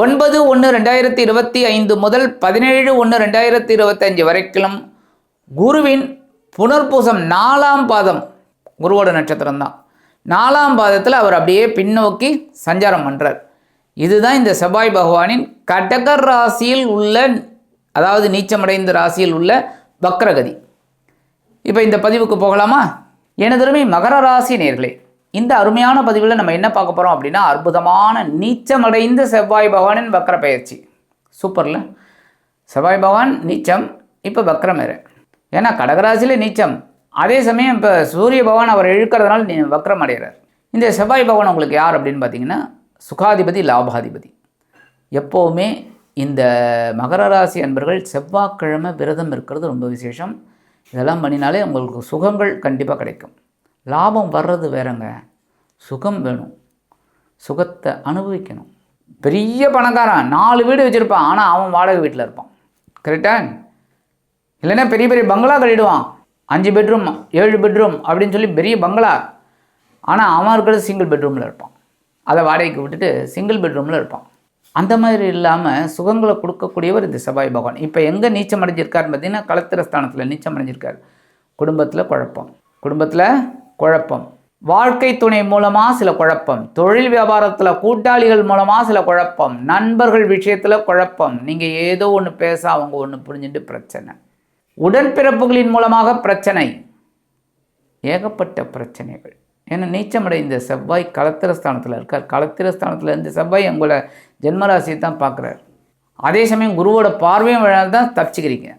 ஒன்பது ஒன்று ரெண்டாயிரத்தி இருபத்தி ஐந்து முதல் பதினேழு ஒன்று ரெண்டாயிரத்தி இருபத்தஞ்சு வரைக்கும் குருவின் புனர்பூசம் நாலாம் பாதம் குருவோட நட்சத்திரம் தான். நாலாம் பாதத்தில் அவர் அப்படியே பின்னோக்கி சஞ்சாரம் பண்ணுறார் இதுதான் இந்த செவ்வாய் பகவானின் கடகர் ராசியில் உள்ள அதாவது நீச்சமடைந்த ராசியில் உள்ள வக்ரகதி. இப்போ இந்த பதிவுக்கு போகலாமா? எனதருமை மகர ராசி நேர்களே இந்த அருமையான பதிவில் நம்ம என்ன பார்க்க போகிறோம் அப்படின்னா அற்புதமான நீச்சமடைந்த செவ்வாய் பகவானின் வக்ர பயிற்சி. சூப்பரில். செவ்வாய் பகவான் நீச்சம் இப்போ வக்ரம் வேறு. ஏன்னா கடகராசியில் நீச்சம். அதே சமயம் இப்போ சூரிய பகவான் அவர் இழுக்கிறதுனால நீ வக்ரம் அடைகிறார். இந்த செவ்வாய் பகவான் உங்களுக்கு யார் அப்படின்னு பார்த்தீங்கன்னா சுகாதிபதி லாபாதிபதி. எப்போவுமே இந்த மகர ராசி அன்பர்கள் செவ்வாய்க்கிழமை விரதம் இருக்கிறது ரொம்ப விசேஷம். இதெல்லாம் பண்ணினாலே உங்களுக்கு சுகங்கள் கண்டிப்பாக கிடைக்கும். லாபம் வர்றது வேறங்க. சுகம் வேணும். சுகத்தை அனுபவிக்கணும். பெரிய பணக்காரன் நாலு வீடு வச்சுருப்பான் ஆனால் அவன் வாடகை வீட்டில் இருப்பான். கரெக்டா இல்லைன்னா பெரிய பெரிய பங்களா கட்டிடுவான். அஞ்சு பெட்ரூம் ஏழு பெட்ரூம் அப்படின்னு சொல்லி பெரிய பங்களா. ஆனால் அவன் இருக்கிறது சிங்கிள் பெட்ரூமில் இருப்பான். அதை வாடகைக்கு விட்டுட்டு சிங்கிள் பெட்ரூமில் இருப்பான். அந்த மாதிரி இல்லாமல் சுகங்களை கொடுக்கக்கூடியவர் இந்த செவ்வாய் பகவான். இப்போ எங்கே நீச்சம் அடைஞ்சிருக்காருன்னு பார்த்தீங்கன்னா கலத்திரஸ்தானத்தில் நீச்சம் அடைஞ்சிருக்கார். குடும்பத்தில் குழப்பம். குடும்பத்தில் குழப்பம். வாழ்க்கை துணை மூலமாக சில குழப்பம். தொழில் வியாபாரத்தில் கூட்டாளிகள் மூலமாக சில குழப்பம். நண்பர்கள் விஷயத்தில் குழப்பம். நீங்கள் ஏதோ ஒன்று பேச அவங்க ஒன்று புரிஞ்சுட்டு பிரச்சனை. உடன்பிறப்புகளின் மூலமாக பிரச்சனை. ஏகப்பட்ட பிரச்சனைகள். ஏன்னா நீச்சமடைந்த செவ்வாய் களத்திரஸ்தானத்தில் இருக்கார். களத்திரஸ்தானத்தில் இருந்து செவ்வாய் உங்களை ஜென்மராசியை தான் பார்க்குறாரு. அதே சமயம் குருவோட பார்வையும் தான் தப்பிச்சுக்கிறீங்க.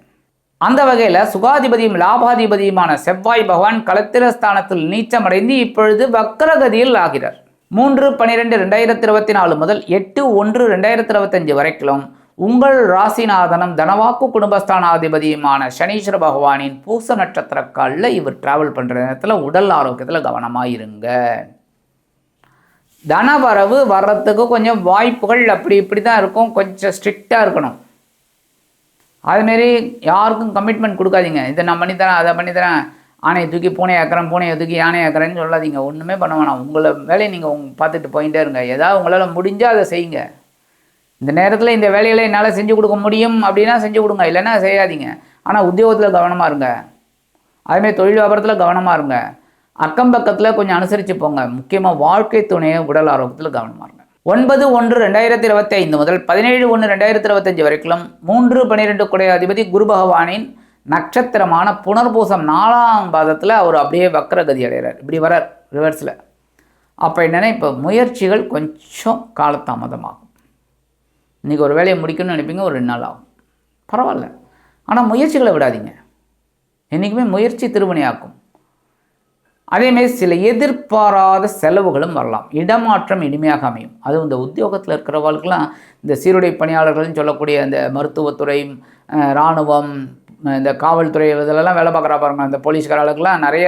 அந்த வகையில் சுகாதிபதியும் லாபாதிபதியுமான செவ்வாய் பகவான் களத்திரஸ்தானத்தில் நீச்சமடைந்து இப்பொழுது வக்ரகதியில் ஆகிறார். மூன்று பனிரெண்டு ரெண்டாயிரத்தி இருபத்தி நாலு முதல் எட்டு ஒன்று ரெண்டாயிரத்தி இருபத்தஞ்சு வரைக்கும் உங்கள் ராசிநாதனும் தனவாக்கு குடும்பஸ்தானாதிபதியுமான சனீஸ்வர பகவானின் பூச நட்சத்திர காலில் இவர் டிராவல் பண்ணுற நேரத்தில் உடல் ஆரோக்கியத்தில் கவனமாக இருங்க தனவரவு வர்றதுக்கு கொஞ்சம் வாய்ப்புகள் அப்படி இப்படி தான் இருக்கும். கொஞ்சம் ஸ்ட்ரிக்டாக இருக்கணும். அதுமாரி யாருக்கும் கமிட்மெண்ட் கொடுக்காதீங்க. இதை நான் பண்ணித்தரேன் அதை பண்ணித்தரேன். ஆணையை தூக்கி பூனை ஆக்கிறேன் பூனையை தூக்கி யானை ஆக்கிறேன்னு சொல்லாதீங்க. ஒன்றுமே பண்ண வேணாம். உங்களை வேலையை நீங்கள் உங்க பார்த்துட்டு போயிட்டே இருங்க. ஏதாவது உங்களால் முடிஞ்சால் அதை செய்யுங்க. இந்த நேரத்தில் இந்த வேலையில என்னால் செஞ்சு கொடுக்க முடியும் அப்படின்னா செஞ்சு கொடுங்க. இல்லைன்னா செய்யாதீங்க. ஆனால் உத்தியோகத்தில் கவனமாக இருங்க. அதுமாரி தொழில் வியாபாரத்தில் கவனமாக இருங்க. அக்கம் பக்கத்தில் கொஞ்சம் அனுசரித்து போங்க. முக்கியமாக வாழ்க்கை துணையை உடல் ஆரோக்கியத்தில் கவனமாக இருங்க. ஒன்பது ஒன்று ரெண்டாயிரத்தி இருபத்தி ஐந்து முதல் பதினேழு ஒன்று ரெண்டாயிரத்தி இருபத்தஞ்சு வரைக்கும் மூன்று பன்னிரெண்டு குடை அதிபதி குரு பகவானின் நட்சத்திரமான புனர்பூசம் நாலாம் பாதத்தில் அவர் அப்படியே வக்ரகதி அடைகிறார். இப்படி வரார் ரிவர்ஸில் அப்போ என்னென்னா இப்போ முயற்சிகள் கொஞ்சம் காலதாமதமாகும். இன்றைக்கி ஒரு வேலையை முடிக்கணும்னு நினைப்பீங்க ஒரு ரெண்டு நாள் ஆகும். பரவாயில்ல. ஆனால் முயற்சிகளை விடாதீங்க. என்றைக்குமே முயற்சி திருவினையாக்கும். அதேமாரி சில எதிர்பாராத செலவுகளும் வரலாம். இடமாற்றம் இனிமையாக அமையும். அதுவும் இந்த உத்தியோகத்தில் இருக்கிறவர்களுக்கெல்லாம் இந்த சீருடை பணியாளர்கள்னு சொல்லக்கூடிய இந்த மருத்துவத்துறை இராணுவம் இந்த காவல்துறை இதிலெல்லாம் வேலை பார்க்குறா பாருங்க. அந்த போலீஸ்காரர்களுக்கெல்லாம் நிறைய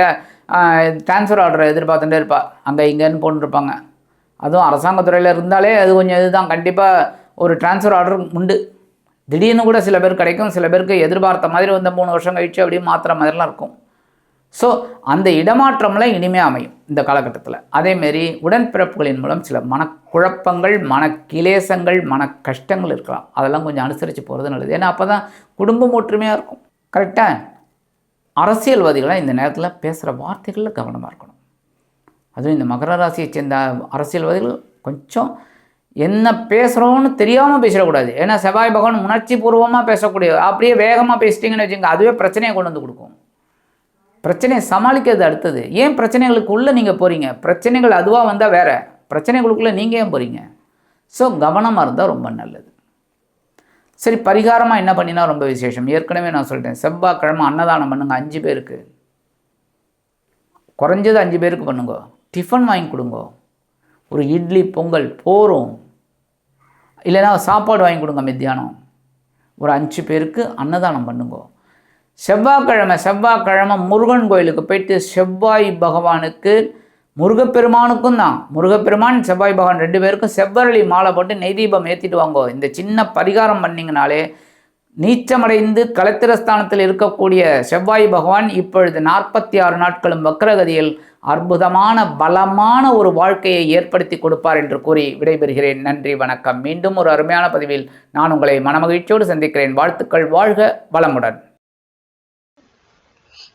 ட்ரான்ஸ்ஃபர் ஆர்டரை எதிர்பார்த்துட்டே இருப்பா. அங்கே இங்கேன்னு போட்டுருப்பாங்க அதுவும் அரசாங்கத்துறையில் இருந்தாலே அது கொஞ்சம் இதுதான். கண்டிப்பாக ஒரு ட்ரான்ஸ்ஃபர் ஆர்டர் உண்டு. திடீர்னு கூட சில பேர் கிடைக்கும். சில பேருக்கு எதிர்பார்த்த மாதிரி வந்த மூணு வருஷம் கழிச்சு அப்படியே மாத்திர மாதிரிலாம் இருக்கும். ஸோ அந்த இடமாற்றம்லாம் இனிமே அமையும் இந்த காலகட்டத்தில். அதேமாரி உடன்பிறப்புகளின் மூலம் சில மனக்குழப்பங்கள் மனக்கிலேசங்கள் மன கஷ்டங்கள் இருக்கலாம். அதெல்லாம் கொஞ்சம் அனுசரித்து போகிறது நல்லது. ஏன்னா அப்போ தான் குடும்பம் ஒற்றுமையாக இருக்கும். கரெக்டாக அரசியல்வாதிகளாக இந்த நேரத்தில் பேசுகிற வார்த்தைகளில் கவனமாக இருக்கணும். அதுவும் இந்த மகர ராசியை சேர்ந்த அரசியல்வாதிகள் கொஞ்சம் என்ன பேசுகிறோன்னு தெரியாமல் பேசிடக்கூடாது. ஏன்னா செவ்வாய் பகவான் உணர்ச்சி பூர்வமாக பேசக்கூடிய அப்படியே வேகமாக பேசிட்டிங்கன்னு வச்சுங்க அதுவே பிரச்சனையை கொண்டு வந்து கொடுக்கும். பிரச்சனையை சமாளிக்கிறது அடுத்தது. ஏன் பிரச்சனைகளுக்குள்ளே நீங்கள் போகிறீங்க பிரச்சனைகள் அதுவாக வந்தால் வேறு. பிரச்சனைகளுக்குள்ளே நீங்கள் ஏன் போகிறீங்க ஸோ கவனமாக இருந்தால் ரொம்ப நல்லது. சரி பரிகாரமாக என்ன பண்ணினா ரொம்ப விசேஷம். ஏற்கனவே நான் சொல்லிட்டேன். செவ்வாய்க்கிழமை அன்னதானம் பண்ணுங்கள் அஞ்சு பேருக்கு. குறைஞ்சது அஞ்சு பேருக்கு பண்ணுங்க. டிஃபன் வாங்கி கொடுங்க. ஒரு இட்லி பொங்கல் போரும் இல்லைன்னா சாப்பாடு வாங்கி கொடுங்க மத்தியானம். ஒரு அஞ்சு பேருக்கு அன்னதானம் பண்ணுங்க. செவ்வாய்க்கிழமை செவ்வாய்க்கிழமை முருகன் கோயிலுக்கு போயிட்டு செவ்வாய் பகவானுக்கு முருகப்பெருமானுக்கும் தான். முருகப்பெருமான் செவ்வாய் பகவான் ரெண்டு பேருக்கும் செவ்வரளி மாலை போட்டு நெய் தீபம் ஏற்றிட்டு வாங்கோ. இந்த சின்ன பரிகாரம் பண்ணிங்கனாலே நீச்சமடைந்து கலத்திரஸ்தானத்தில் இருக்கக்கூடிய செவ்வாய் பகவான் இப்பொழுது நாற்பத்தி ஆறு நாட்களும் வக்ரகதியில் அற்புதமான பலமான ஒரு வாழ்க்கையை ஏற்படுத்தி கொடுப்பார் என்று கூறி விடைபெறுகிறேன். நன்றி வணக்கம். மீண்டும் ஒரு அருமையான பதிவில் நான் உங்களை மனமகிழ்ச்சியோடு சந்திக்கிறேன். வாழ்த்துக்கள் வாழ்க வளமுடன்.